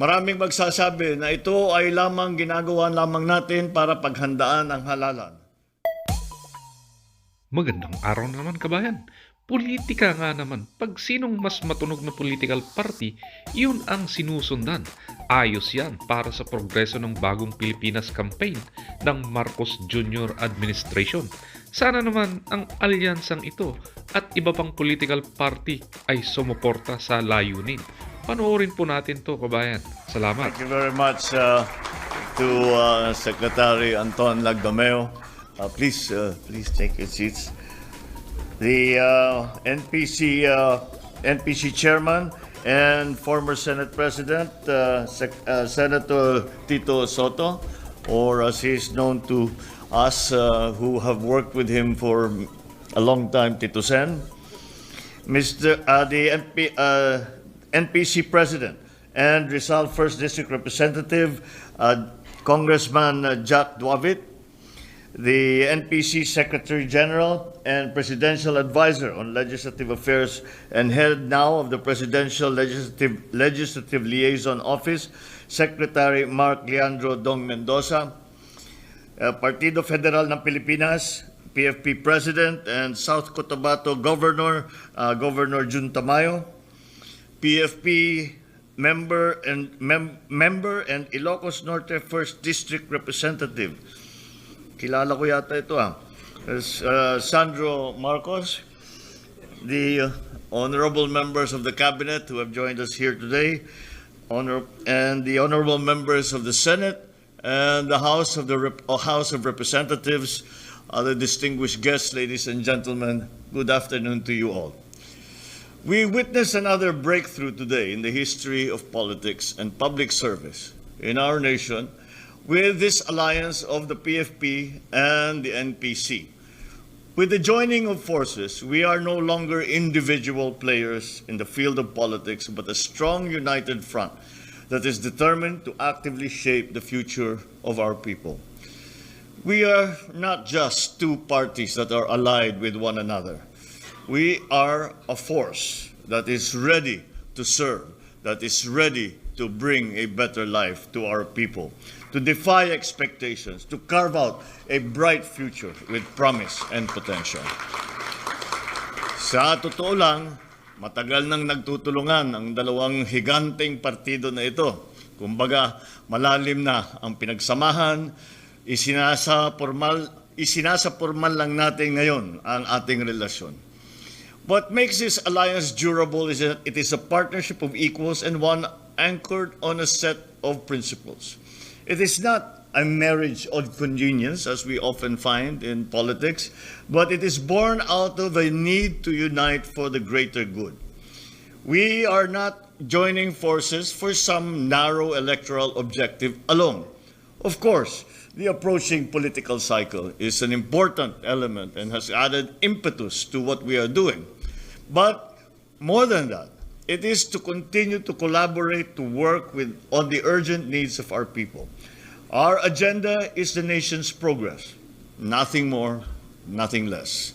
Maraming magsasabi na ito ay lamang ginagawa lamang natin para paghandaan ang halalan. Magandang araw naman kabayan. Politika nga naman. Pag sinong mas matunog na political party, yun ang sinusundan. Ayos yan para sa progreso ng bagong Pilipinas campaign ng Marcos Jr. Administration. Sana naman ang alyansang ito at iba pang political party ay sumuporta sa layunin. Panoorin po natin to kabayan. Salamat. Thank you very much uh, to uh, Secretary Anton Lagdomeo. Uh, please, uh, please take your seats. The uh, NPC uh, NPC Chairman and former Senate President uh, Sec- uh, Senator Tito Soto, or as he is known to us uh, who have worked with him for a long time, Tito Sen. Mr. Uh, the NP, uh, NPC President and Rizal First District Representative uh, Congressman uh, Jack Duavit, the NPC Secretary General and Presidential Advisor on Legislative Affairs and head now of the Presidential Legislative, Legislative Liaison Office, Secretary Mark Leandro Dong Mendoza, uh, Partido Federal ng Pilipinas, PFP President and South Cotabato Governor, uh, Governor Jun Tamayo, PFP member and mem- member and Ilocos Norte First District Representative. Kilala ko yata ito ah. Uh, Sandro Marcos, the uh, honorable members of the cabinet who have joined us here today, honor and the honorable members of the Senate and the House of the Rep- uh, House of Representatives, other distinguished guests, ladies and gentlemen, good afternoon to you all. We witness another breakthrough today in the history of politics and public service in our nation with this alliance of the PFP and the NPC. With the joining of forces, we are no longer individual players in the field of politics, but a strong united front that is determined to actively shape the future of our people. We are not just two parties that are allied with one another. We are a force that is ready to serve, that is ready to bring a better life to our people, to defy expectations, to carve out a bright future with promise and potential. Sa totoo lang, matagal nang nagtutulungan ang dalawang higanteng partido na ito. Kumbaga, malalim na ang pinagsamahan, isinasa formal, isinasa formal lang natin ngayon ang ating relasyon. What makes this alliance durable is that it is a partnership of equals and one anchored on a set of principles. It is not a marriage of convenience, as we often find in politics, but it is born out of a need to unite for the greater good. We are not joining forces for some narrow electoral objective alone. Of course, the approaching political cycle is an important element and has added impetus to what we are doing. But more than that, it is to continue to collaborate to work with on the urgent needs of our people. Our agenda is the nation's progress, nothing more, nothing less.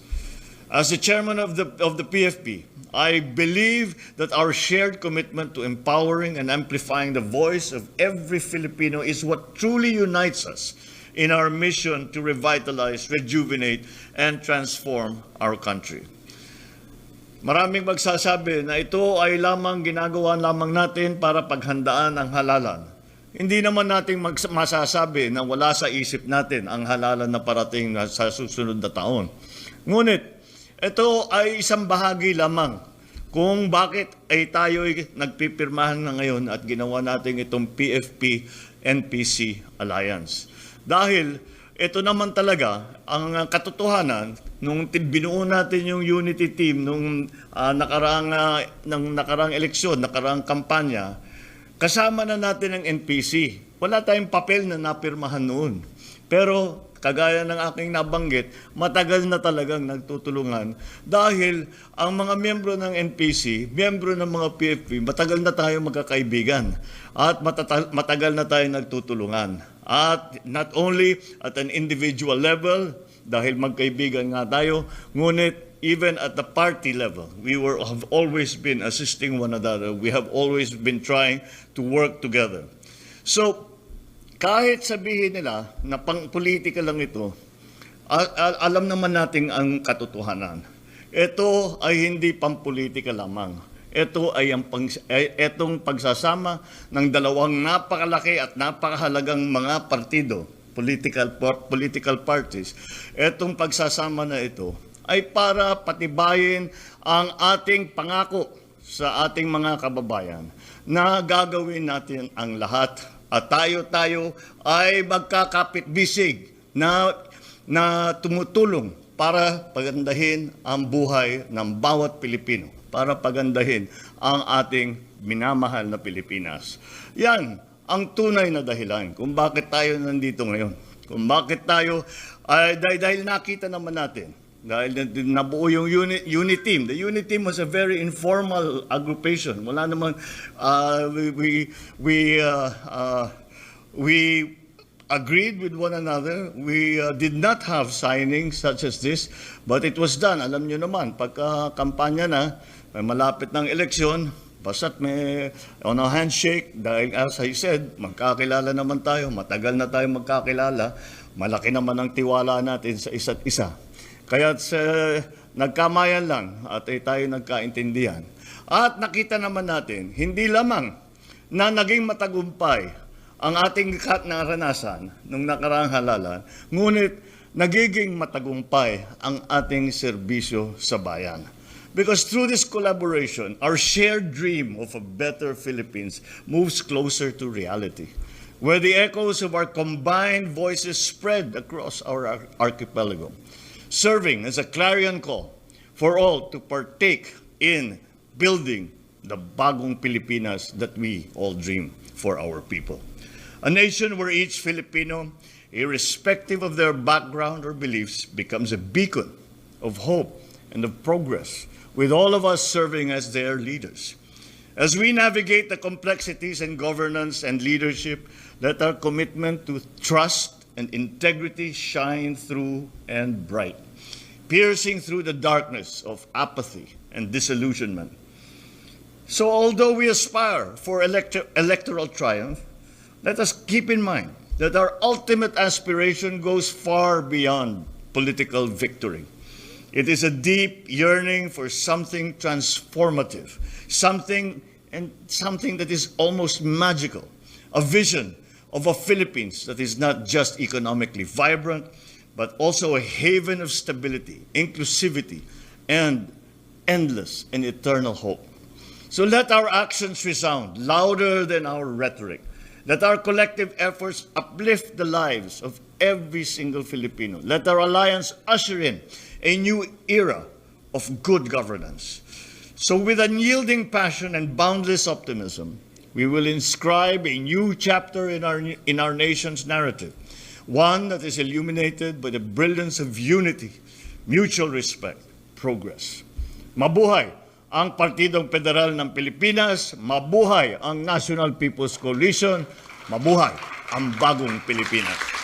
As the chairman of the, of the PFP, I believe that our shared commitment to empowering and amplifying the voice of every Filipino is what truly unites us in our mission to revitalize, rejuvenate, and transform our country. Maraming magsasabi na ito ay lamang ginagawa lamang natin para paghandaan ang halalan. Hindi naman natin masasabi na wala sa isip natin ang halalan na parating na sa susunod na taon. Ngunit, ito ay isang bahagi lamang kung bakit ay tayo nagpipirmahan na ngayon at ginawa natin itong PFP-NPC Alliance. Dahil ito naman talaga ang katotohanan nung binuo natin yung unity team nung ah, nakaraang ah, ng nakaraang eleksyon, nakaraang kampanya, kasama na natin ang NPC. Wala tayong papel na napirmahan noon. Pero kagaya ng aking nabanggit, matagal na talagang nagtutulungan dahil ang mga miyembro ng NPC, miyembro ng mga PFP, matagal na tayo magkakaibigan at matagal na tayo nagtutulungan. At not only at an individual level, dahil magkaibigan nga tayo, ngunit even at the party level, we were have always been assisting one another. We have always been trying to work together. So, kahit sabihin nila na pang-politika lang ito, alam naman natin ang katotohanan. Ito ay hindi pang-politika lamang. Ito ay ang pang, etong pagsasama ng dalawang napakalaki at napakahalagang mga partido, political political parties. Etong pagsasama na ito ay para patibayin ang ating pangako sa ating mga kababayan na gagawin natin ang lahat at tayo-tayo ay magkakapit-bisig na, na tumutulong para pagandahin ang buhay ng bawat Pilipino, para pagandahin ang ating minamahal na Pilipinas. Yan ang tunay na dahilan kung bakit tayo nandito ngayon. Kung bakit tayo, ay dahil, dahil nakita naman natin dahil na- nabuo yung unit, unit team. The unit team was a very informal aggregation. Wala naman, uh, we, we, we, uh, uh, we agreed with one another. We uh, did not have signings such as this, but it was done. Alam nyo naman, pagka kampanya na, may malapit ng eleksyon, basta't may on a handshake, dahil as I said, magkakilala naman tayo, matagal na tayo magkakilala, malaki naman ang tiwala natin sa isa't isa. Kaya sa, nagkamayan lang at ay tayo nagkaintindihan. At nakita naman natin, hindi lamang na naging matagumpay ang ating naranasan nung nakaraang halalan, ngunit nagiging matagumpay ang ating serbisyo sa bayan. Because through this collaboration, our shared dream of a better Philippines moves closer to reality, where the echoes of our combined voices spread across our ar- archipelago, serving as a clarion call for all to partake in building the bagong Pilipinas that we all dream for our people. A nation where each Filipino, irrespective of their background or beliefs, becomes a beacon of hope and of progress, with all of us serving as their leaders. As we navigate the complexities in governance and leadership, let our commitment to trust and integrity shine through and bright, piercing through the darkness of apathy and disillusionment. So, although we aspire for elector- electoral triumph, let us keep in mind that our ultimate aspiration goes far beyond political victory. It is a deep yearning for something transformative, something and something that is almost magical, a vision of a Philippines that is not just economically vibrant, but also a haven of stability, inclusivity, and endless and eternal hope. So let our actions resound louder than our rhetoric. Let our collective efforts uplift the lives of every single Filipino. Let our alliance usher in a new era of good governance. So, with unyielding passion and boundless optimism, we will inscribe a new chapter in our, in our nation's narrative, one that is illuminated by the brilliance of unity, mutual respect, progress. Mabuhay ang Partidong Federal ng Pilipinas, mabuhay ang National People's Coalition, mabuhay ang bagong Pilipinas.